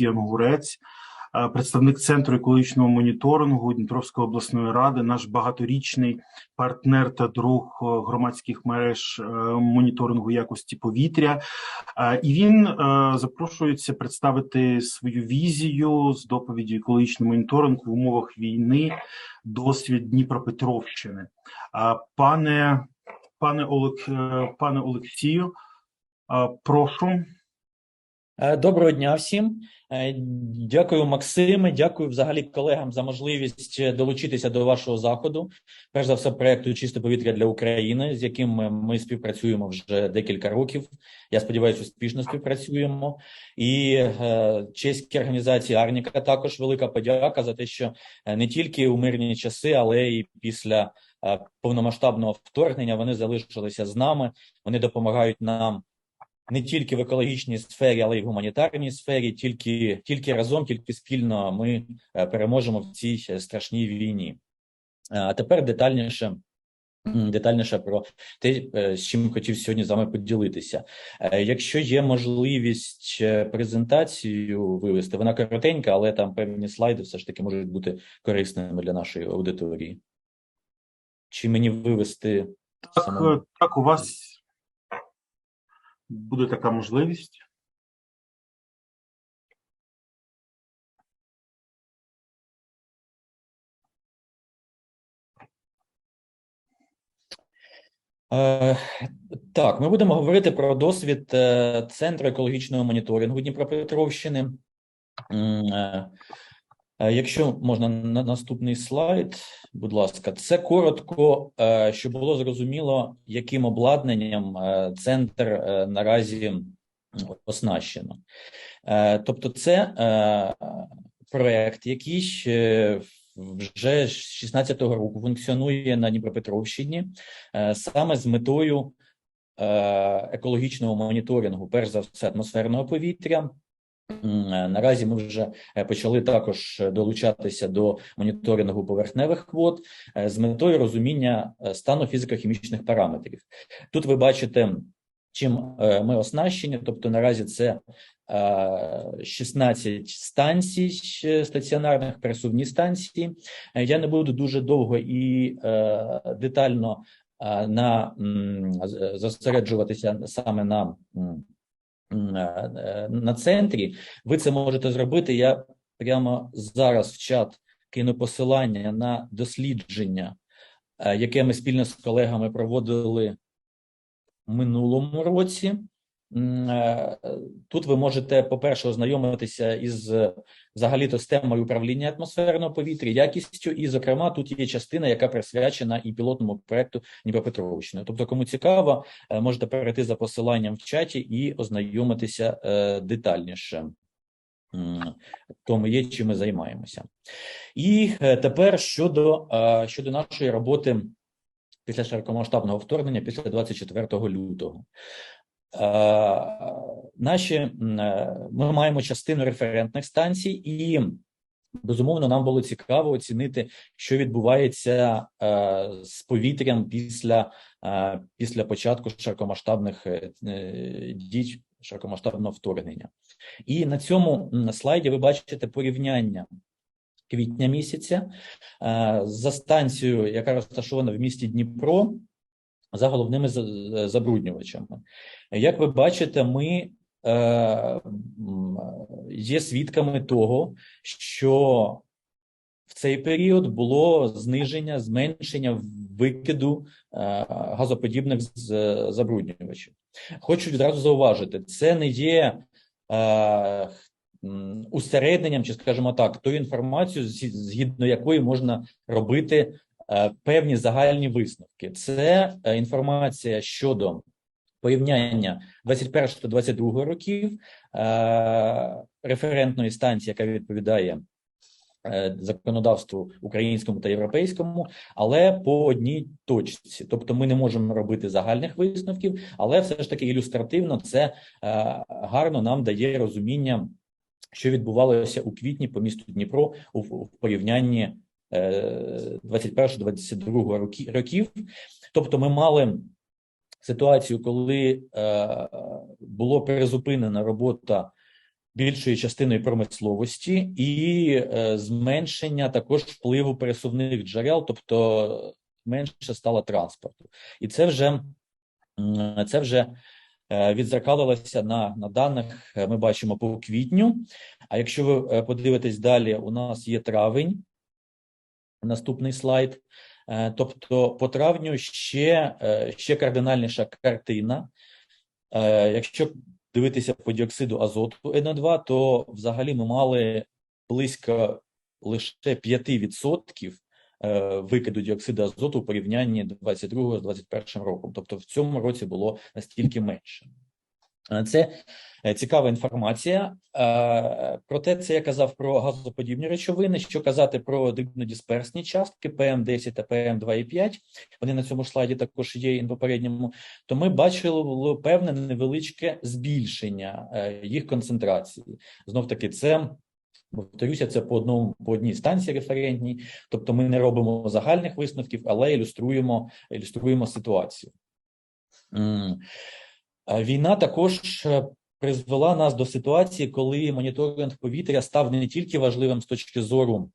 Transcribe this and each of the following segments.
Олексій Ангурець, е, представник Центру екологічного моніторингу Дніпровської обласної ради, наш багаторічний партнер та друг е, громадських мереж е, моніторингу якості повітря. І він запрошується представити свою візію з доповіді екологічний моніторинг в умовах війни, досвід Дніпропетровщини. Пане пане Олег, пане Олексію, прошу. Е, Доброго дня всім. Е, Дякую, Максиме. Дякую взагалі колегам за можливість долучитися до вашого заходу. Перш за все, проекту Чисте повітря для України, з яким ми, співпрацюємо вже декілька років. Я сподіваюся, успішно співпрацюємо. І е, чеській організації Арніка також велика подяка за те, що не тільки у мирні часи, але і після повномасштабного вторгнення вони залишилися з нами. Вони допомагають нам не тільки в екологічній сфері, але й в гуманітарній сфері. Тільки, тільки разом, тільки спільно ми е, переможемо в цій страшній війні. Е, А тепер детальніше. Детальніше про те, е, з чим хотів сьогодні з вами поділитися. Якщо є можливість презентацію вивести, вона коротенька, але там певні слайди все ж таки можуть бути корисними для нашої аудиторії. Чи мені вивести Так, самому? е, так, у вас буде така можливість. Е, Так, ми будемо говорити про досвід е, Центру екологічного моніторингу Дніпропетровщини. Е, Якщо можна на наступний слайд, будь ласка, це коротко, е, щоб було зрозуміло, яким обладнанням е, центр наразі оснащено. Тобто, це проект, який вже з 16-го року функціонує на Дніпропетровщині саме з метою екологічного моніторингу, перш за все, атмосферного повітря. Е, Наразі ми вже е, почали також долучатися до моніторингу поверхневих вод е, з метою розуміння е, стану фізико-хімічних параметрів. Тут ви бачите, чим е, ми оснащені, тобто наразі це е, 16 станцій е, стаціонарних, пересувні станції. Е, Я не буду дуже довго і е, детально е, на зосереджуватися саме на, е, е, на центрі. Ви це можете зробити. Я прямо зараз в чат кину посилання на дослідження, е, яке ми спільно з колегами проводили в минулому році. Е, Тут ви можете, по-перше, ознайомитися із е, взагалі-то з темою управління атмосферного повітря, якістю, і, зокрема, тут є частина, яка присвячена і пілотному проекту Дніпропетровщини. Тобто, кому цікаво, е, можете перейти за посиланням в чаті і ознайомитися детальніше. Тому є, чим ми займаємося. І тепер щодо, щодо нашої роботи після широкомасштабного вторгнення, після 24 лютого. Е, Наші е, ми маємо частину референтних станцій, і безумовно нам було цікаво оцінити, що відбувається е, з повітрям після, після початку широкомасштабних дій широкомасштабного вторгнення. І на цьому слайді ви бачите порівняння квітня місяця за станцією, яка розташована в місті Дніпро, за головними за- забруднювачами. Як ви бачите, ми е, є свідками того, що в цей період було зниження, зменшення викиду е, газоподібних забруднювачів. Хочу відразу зауважити, це не є е, усередненням, чи скажімо так, тою інформацією, згідно якої можна робити е, певні загальні висновки. Це е, інформація щодо порівняння 21-22 років е, референтної станції, яка відповідає е, законодавству українському та європейському, але по одній точці. Тобто, ми не можемо робити загальних висновків, але все ж таки ілюстративно це е, гарно нам дає розуміння, що відбувалося у квітні по місту Дніпро у, порівнянні е, 21-22 років. Тобто, ми мали ситуацію, коли е, було призупинена робота більшою частиною промисловості і е, зменшення також впливу пересувних джерел, тобто менше стало транспорту. І це вже, це вже е, відзеркалилося на, на даних, е, ми бачимо по квітню. А якщо ви е, подивитесь далі, у нас є травень, наступний слайд. Е, Тобто по травню ще, е, ще кардинальніша картина. Е, Якщо дивитися по діоксиду азоту НО2, то взагалі ми мали близько лише 5% е, викиду діоксиду азоту у порівнянні 22 з 21 роком. Тобто в цьому році було настільки менше. Е, Це е, цікава інформація. Е, Проте це я казав про газоподібні речовини. Що казати про дрібнодисперсні частки ПМ10 та ПМ2,5, вони на цьому слайді також є і на попередньому, то ми бачили певне невеличке збільшення їх концентрації. Знов таки, це повторюся, це по одному по одній станції референтній. Тобто, ми не робимо загальних висновків, але ілюструємо, ілюструємо ситуацію. Війна також е, призвела нас до ситуації, коли моніторинг повітря став не тільки важливим з точки зору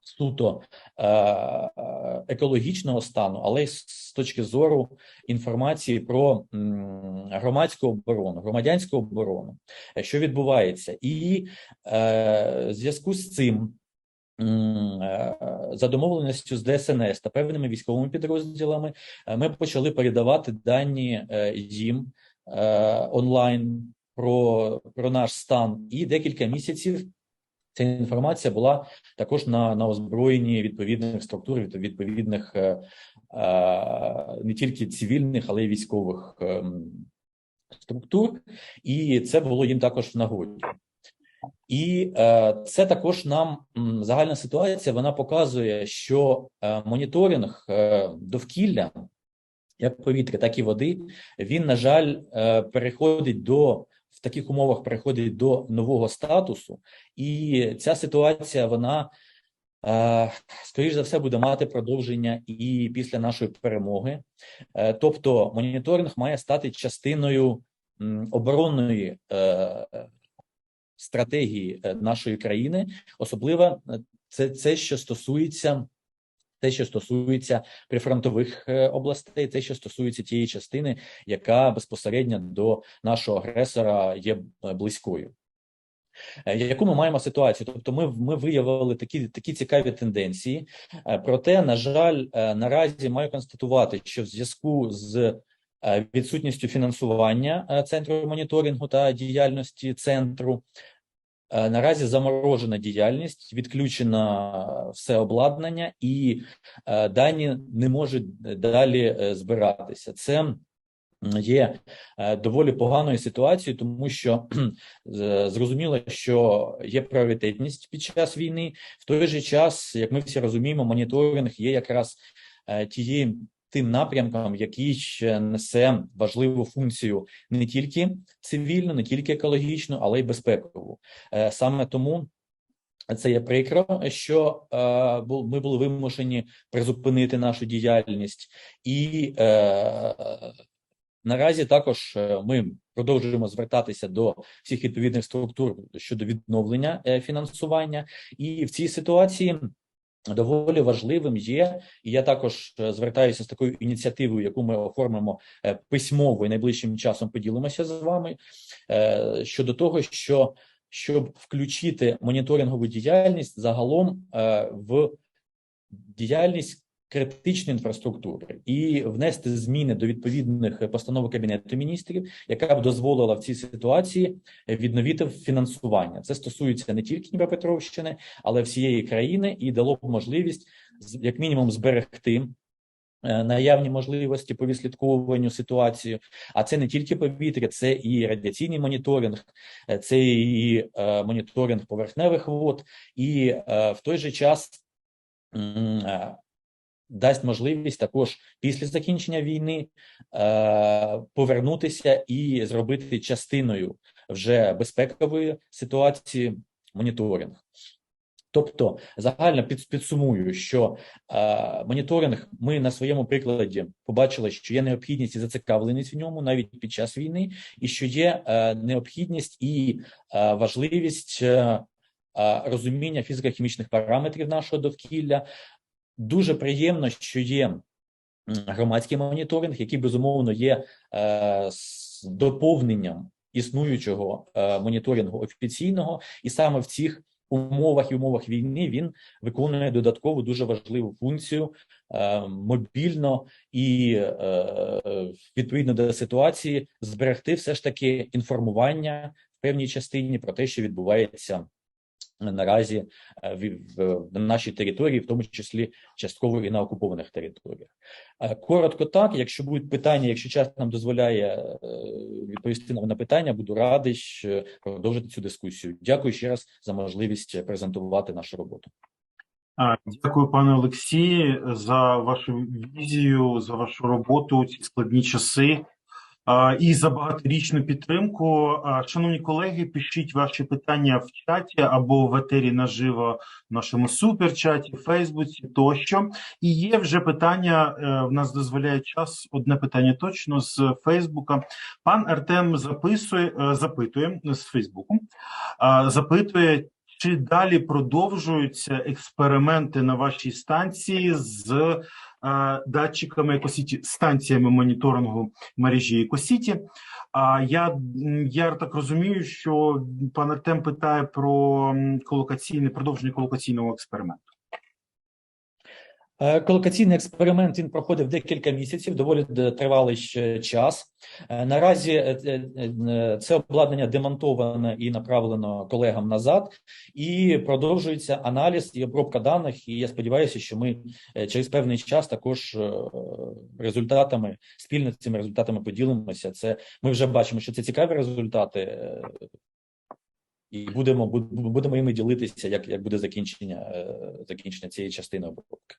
суто е, екологічного стану, але й з точки зору інформації про громадську оборону, громадянську оборону, Е, що відбувається, і в зв'язку з цим. За домовленістю з ДСНС та певними військовими підрозділами ми почали передавати дані їм онлайн про, про наш стан, і декілька місяців ця інформація була також на, на озброєнні відповідних структур, від- відповідних е, е, не тільки цивільних, але й військових ем, структур, і це було їм також в нагоді. І е, це також нам загальна ситуація. Вона показує, що е, моніторинг е, довкілля, як повітря, так і води, він, на жаль, е, переходить до в таких умовах переходить до нового статусу, і ця ситуація вона е, скоріш за все буде мати продовження і після нашої перемоги. Е, тобто, моніторинг має стати частиною оборонної стратегії нашої країни, особливо це, це що стосується. Те, що стосується прифронтових е, областей, те, що стосується тієї частини, яка безпосередньо до нашого агресора є е, близькою. Е, Яку ми маємо ситуацію? Тобто, ми, ми виявили такі, такі цікаві тенденції. Проте, на жаль, наразі маю констатувати, що в зв'язку з відсутністю фінансування центру моніторингу та діяльності центру. Е, Наразі заморожена діяльність, відключено все обладнання, і е, дані не можуть далі е, збиратися. Це є доволі поганою ситуацією, тому що зрозуміло, що є пріоритетність під час війни. В той же час, як ми всі розуміємо, моніторинг є якраз тією тим напрямком, який ще несе важливу функцію не тільки цивільну, не тільки екологічну, але й безпекову. Е, Саме тому це є прикро, що е, ми були вимушені призупинити нашу діяльність, і е, наразі також ми продовжуємо звертатися до всіх відповідних структур щодо відновлення фінансування, і в цій ситуації. Доволі важливим є, і я також е, звертаюся з такою ініціативою, яку ми оформимо е, письмово і найближчим часом поділимося з вами е, щодо того, що щоб включити моніторингову діяльність загалом в діяльність критичної інфраструктури і внести зміни до відповідних постанов Кабінету міністрів, яка б дозволила в цій ситуації відновити фінансування. Це стосується не тільки Дніпропетровщини, але всієї країни, і дало б можливість як мінімум зберегти. е, Наявні можливості по відслідковуванню ситуації, а це не тільки повітря, це і радіаційний моніторинг, е, це і е, моніторинг поверхневих вод, і е, в той же час е, дасть можливість також після закінчення війни е, повернутися і зробити частиною вже безпекової ситуації моніторинг. Тобто, загально під, підсумую, що е, моніторинг ми на своєму прикладі побачили, що є необхідність і зацікавленість в ньому навіть під час війни, і що є е, необхідність і е, важливість е, е, розуміння фізико-хімічних параметрів нашого довкілля. Дуже приємно, що є громадський моніторинг, який безумовно є е, доповненням існуючого е, моніторингу офіційного, і саме в цих умовах і умовах війни він виконує додаткову дуже важливу функцію е, мобільно і е, відповідно до ситуації зберегти все ж таки інформування в певній частині про те, що відбувається наразі е, в, в, на нашій території, в тому числі частково і на окупованих територіях. Е, Коротко так, якщо будуть питання, якщо час нам дозволяє е, відповісти на питання, буду радий продовжити цю дискусію. Дякую ще раз за можливість презентувати нашу роботу. Дякую, пане Олексій, за вашу візію, за вашу роботу у ці складні часи і за багаторічну підтримку. Шановні колеги, пишіть ваші питання в чаті або в етері наживо в нашому суперчаті, Фейсбуці тощо. І є вже питання. е, В нас дозволяє час. Одне питання точно з Фейсбука. Пан Артем записує, е, запитує з Фейсбуку. Запитує, чи далі продовжуються експерименти на вашій станції з датчиками екосіті, станціями моніторингу мережі екосіті? А я, я так розумію, що пан Артем питає про колокаційне продовження колокаційного експерименту. Е, Колокаційний експеримент він проходив декілька місяців, доволі тривалий ще час. Е, Наразі е, е, е, це обладнання демонтоване і направлено колегам назад, і продовжується аналіз і обробка даних. І я сподіваюся, що ми е, через певний час також е, результатами спільно цими результатами поділимося. Це ми вже бачимо, що це цікаві результати. е, І будемо будемо іми ділитися, як, як буде закінчення, е, закінчення цієї частини обробки.